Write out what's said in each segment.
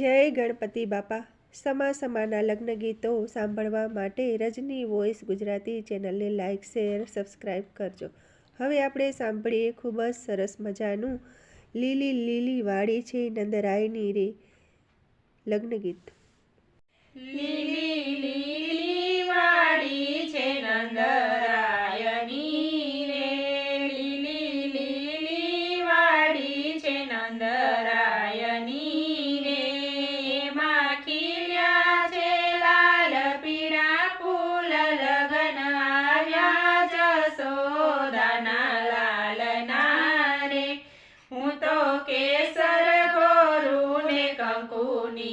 જય ગણપતિ બાપા. સમા સમાના લગ્ન ગીતો સાંભળવા માટે રજની વોઇસ ગુજરાતી ચેનલને લાઇક શેર સબસ્ક્રાઈબ કરજો. હવે આપણે સાંભળીએ ખૂબ જ સરસ મજાનું લીલી લીલી વાડી છે નંદરાયની રે લગ્ન ગીત. લીલી લીલી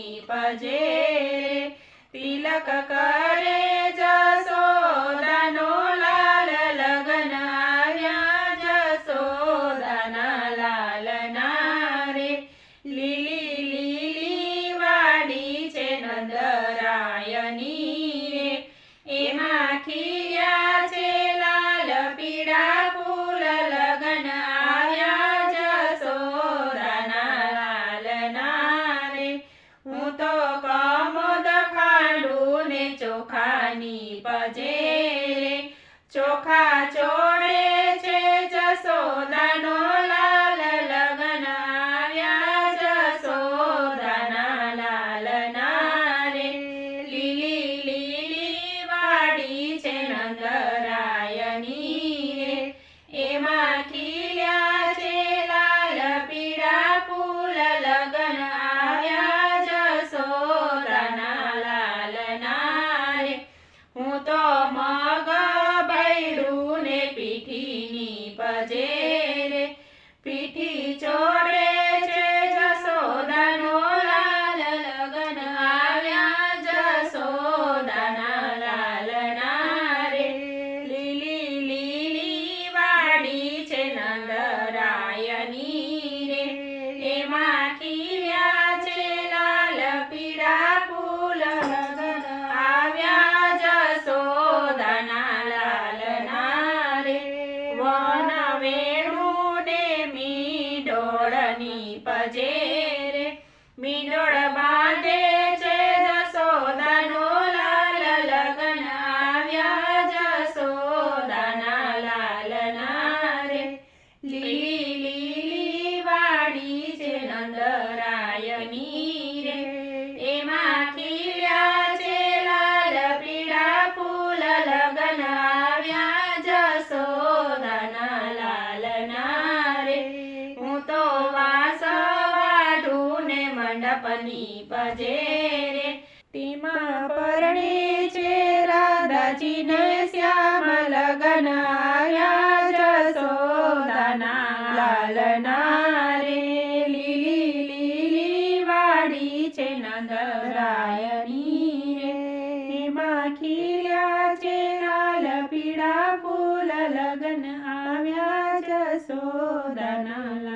કંકુની પજે તિલક કરે જસોદાનો લાલ લગન આવ્યા જસોદાના લાલ નારે લીલી લીલી વાડી છે નંદરાયની રે. એમાં ખીયા ચોખાની પજે રે ચોખા ચોળે પીઠીની પજે વન મીડોળની ને મીંડોળની પજે રે મીંડોળ બાંધે છે જસોદાનો લાલ લગ્ન આવ્યા જસોદાના લાલ નારે. લીલી વાડી છે નંદરાયની મંડપની પજે રે. તેમાં પરણે છે રાધાજીને શ્યામ લગન આવ્યા જસોદાના લાલના રે. લીલી લીલી વાડી છે નંદરાયની રે. એમાં ખીલ્યા છે લાલ પીળા ફૂલ લગન આવ્યા જસોદાના